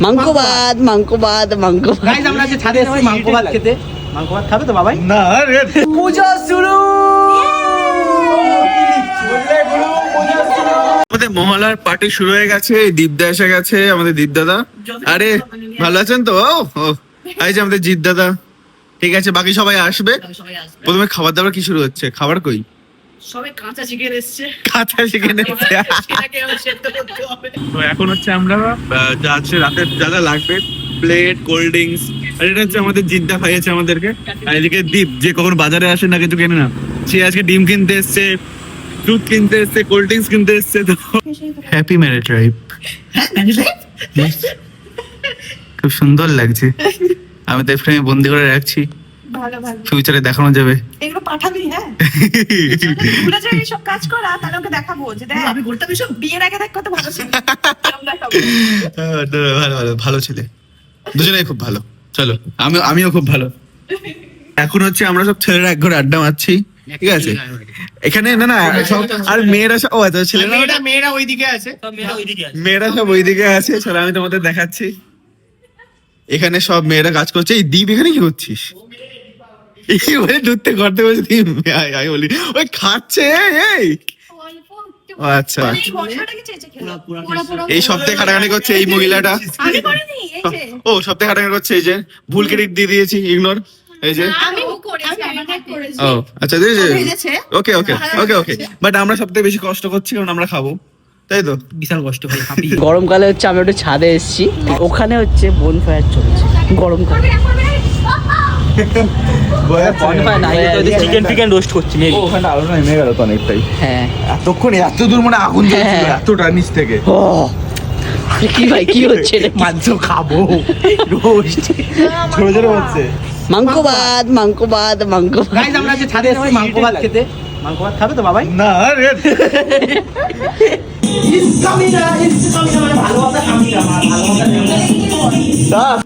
মাংকবাদ মাংকবাদ মাংকবাদ guys আমরা আজকে ছাদে এসেছি ভাত খেতে। ভাত খাবে তো বাবাই? না রে। পূজা শুরু! আমাদের মহলার পার্টি শুরু হয়ে গেছে দীপদা এসে গেছে আমাদের দীপ দাদা আরে ভালো আছেন তো? ও এই যে আমাদের জিৎ দাদা ঠিক আছে বাকি সবাই আসবে। প্রথমে খাবার দাবার কি শুরু হচ্ছে? খাবার কই? সবাই কাঁচা চিকেন এসছে। কাঁচা শিখে নিচ্ছে সেটাকে সেদ্ধ করতে হবে। তো এখন হচ্ছে আমরা যা আছে রাতের যা যা লাগবে প্লেট কোল্ড ড্রিঙ্কস আর এটা হচ্ছে আমাদের জিদ্দা খাইয়েছে আমাদেরকে। আর এদিকে দীপ যে কখন বাজারে আসে না কিছু কেনে না। সে আজকে ডিম কিনতে এসছে দুধ কিনতে এসছে কোল্ড ড্রিঙ্কস কিনতে এসছে তো। হ্যাপি ম্যারেজ লাইফ খুব সুন্দর লাগছে। আমি তো ফ্রেমে বন্দি করে রাখছি। ফিউচারে দেখানো যাবে। এগুলো পাঠাবি হ্যাঁ? ভুলে যাই এইসব কাজ করা তাহলে ওকে দেখাবো যে দেখ। আমি এসব? বিয়ের আগে দেখ কত ভালো ছিল। তো ভালো ভালো ভালো ছেলে। দুজনেই খুব ভালো। চলো আমি আমিও খুব ভালো। এখন হচ্ছে আমরা সব ছেলেরা এক ঘরে আড্ডা মারছি ঠিক আছে? এখানে না না সব আর মেয়েরা সব ও আচ্ছা ছেলেরা মেয়েরা মেয়েরা ওইদিকে আছে। মেয়েরা সব ওইদিকে আছে চলো আমি তোমাদের দেখাচ্ছি। এখানে সব মেয়েরা কাজ করছে। এই দ্বীপ এখানে কি করছিস? এই বলে দূরতে করতে আয়, আয় বলি। ওই খাচ্ছে এই ও আচ্ছা। এই সপ্তাহে খাটাখাটি করছে এই মহিলাটা। আমি করিনি এই যে। ও সপ্তাহে খাটাখাটি করছে এই যে। ভুল ক্রেডিট দিয়ে দিয়েছি ইগনোর এই যে। ও আচ্ছা ওকে ওকে ওকে ওকে। বাট আমরা সবথেকে বেশি কষ্ট করছি কারণ আমরা খাব। তাই তো? বিশাল কষ্ট হাঁপি গরমকালে হচ্ছে আমরা একটু ছাদে এসেছি। ওখানে হচ্ছে বন ফায়ার চলছে। গরমকালে bonfire না, এই তো ওদিকে- চিকেন টিকেন রোস্ট করছি ওখানে আলো নেমে গেল তো অনেকটাই। হ্যাঁ। এতক্ষণ এত দূর মানে আগুন জ্বলছিল হ্যাঁ। এতটা নিচ থেকে। কি ভাই কি হচ্ছে মাংস খাব। রোস্ট ছোট ছোট হচ্ছে। মাংকবাদ মাংকবাদ মাংকবাদ গাইজ আমরা আজকে ছাদে এসেছি মাংস ভাত খেতে। মাংস ভাত খাবে তো বাবাই? না রে।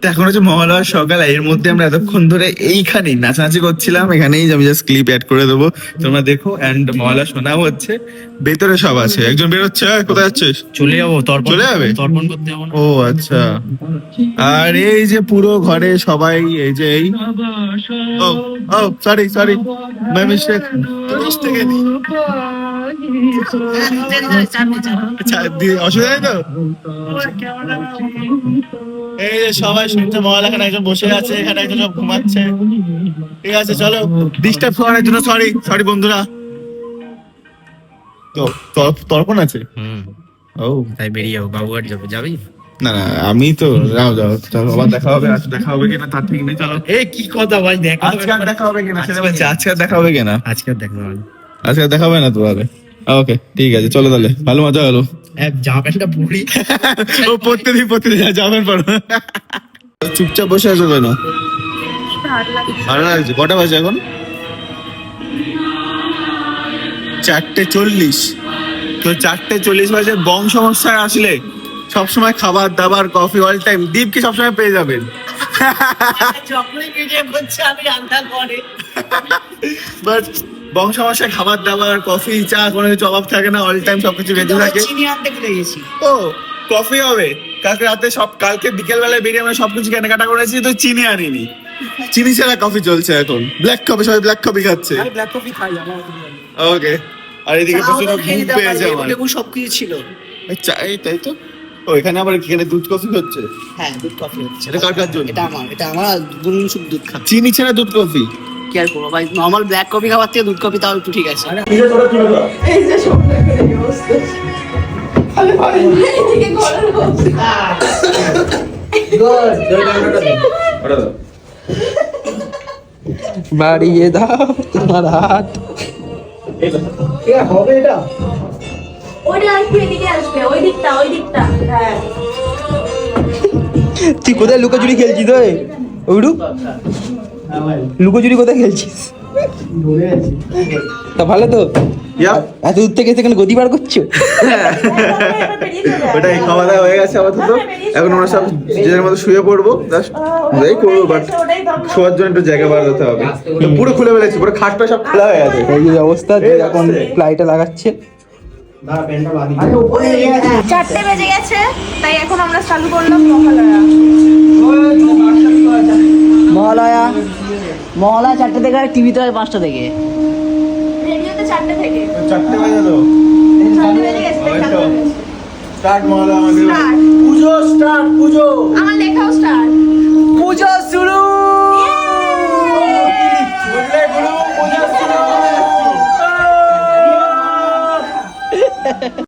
এখন হচ্ছে মহালয়ার সকাল এর মধ্যে আমরা এতক্ষণ ধরে এইখানেই নাচানাচি করছিলাম। এখানেই আমি জাস্ট ক্লিপ অ্যাড করে দেবো। তোমরা দেখো এন্ড মহালয়া শোনাও হচ্ছে। ভেতরে সব আছে। একজন বেরোচ্ছে "এই, কোথায় যাচ্ছিস? চলে যাব তর্পণ চলে যাবে? তর্পণ করতে যাব ও আচ্ছা। আর এই যে পুরো ঘরে সবাই এই যে এই ও ও সরি সরি মাই মিস্টেক থেকে আচ্ছা, অসুবিধা নেই তো? এই যে সবাই শুনছে মহল এখানে একজন বসে আছে এখানে একজন সব ঘুমাচ্ছে। ঠিক আছে চলো ডিস্টার্ব করার জন্য সরি সরি বন্ধুরা। তো তর- তর্পণ আছে? ও। তাই বেরিয়ে যাব বাবুঘাট যাব যাবি? না না আমি তো যাও যাও চলো আবার দেখা হবে আজ দেখা হবে কিনা তার ঠিক নেই চলো। এ কি কথা ভাই দেখ আজকে আর দেখা হবে কিনা সেটা বলছি আজকে আর দেখা হবে কিনা? আজকে আর দেখব না। আজকে আর দেখা হবে না তো তাহলে ওকে ঠিক আছে চলো তাহলে ভালো মজা হলো। জামা প্যান্টটা পরি। ও পড়তে দিই পড়তে দিই যাবেন পারো। চুপচাপ বসে আছো কেন? ভালো লাগছে কটা বাজে এখন? চারটে চল্লিশ। তো চারটে চল্লিশ বাজে বং সমস্যায় আসলে সবসময় খাবার দাবার কফি অল টাইম দীপকে সবসময় পেয়ে যাবেন। বাট বং খাবার দাবার কফি চা কোনো কিছু অভাব থাকে না অল টাইম সবকিছু রেডি থাকে। চিনি আনতে ভুলে গেছি। ও কফি হবে। কালকে রাতে সব কালকে বিকেল বেলায় বেরিয়ে আমরা সবকিছু কেনাকাটা করেছি তো চিনি আনিনি। চিনি ছাড়া কফি চলছে এখন। ব্ল্যাক কফি সবাই ব্ল্যাক কফি খাচ্ছে। ব্ল্যাক কফি খাই আমার ওকে। আর এদিকে প্রচুর ঘুম পেয়েছে আমার লেবু সবকিছু ছিল। এই চা এই তাই তো। ও এখানে আবার এখানে দুধ কফি হচ্ছে? হ্যাঁ দুধ কফি হচ্ছে। এটা কার কার জন্য? এটা আমার এটা আমার গুনগুন দুধ খাচ্ছে। চিনি ছাড়া দুধ কফি কি আর করব? ভাই নর্মাল ব্ল্যাক কফি খাবার থেকে দুধ কফি তাও একটু ঠিক আছে। এই যে বাড়িয়ে দাও তোমার হাত। ওইটা একটু এদিকে আসবে ওই দিকটা ওই দিকটা। হ্যাঁ। তুই কোথায় লুকোচুরি খেলছিস তো ওইটু লুকোচুরি কোথায় খেলছিস? তা ভালো তো? এত দূর থেকে সেখানে গতি বার করছ। ওটাই খাওয়া দাওয়া হয়ে গেছে আপাতত। এখন আমরা সব নিজের মতো শুয়ে পড়ব জাস্ট ওটাই করব বাট শোয়ার জন্য একটু জায়গা বার হতে হবে। পুরো খুলে ফেলেছি পুরো খাটটা সব খোলা হয়ে গেছে। এই অবস্থা যে এখন। প্লাইটা লাগাচ্ছে। চারটে বেজে গেছে তাই এখন আমরা চালু করলাম মহালয়া মহালয়া চারটে থেকে আর টিভিতে হয় পাঁচটা থেকে। রেডিওতে চারটে থেকে। চারটে বাজে তো। স্টার্ট মহালয়া আমাদের। পুজো স্টার্ট পুজো। আমার লেখাও স্টার্ট।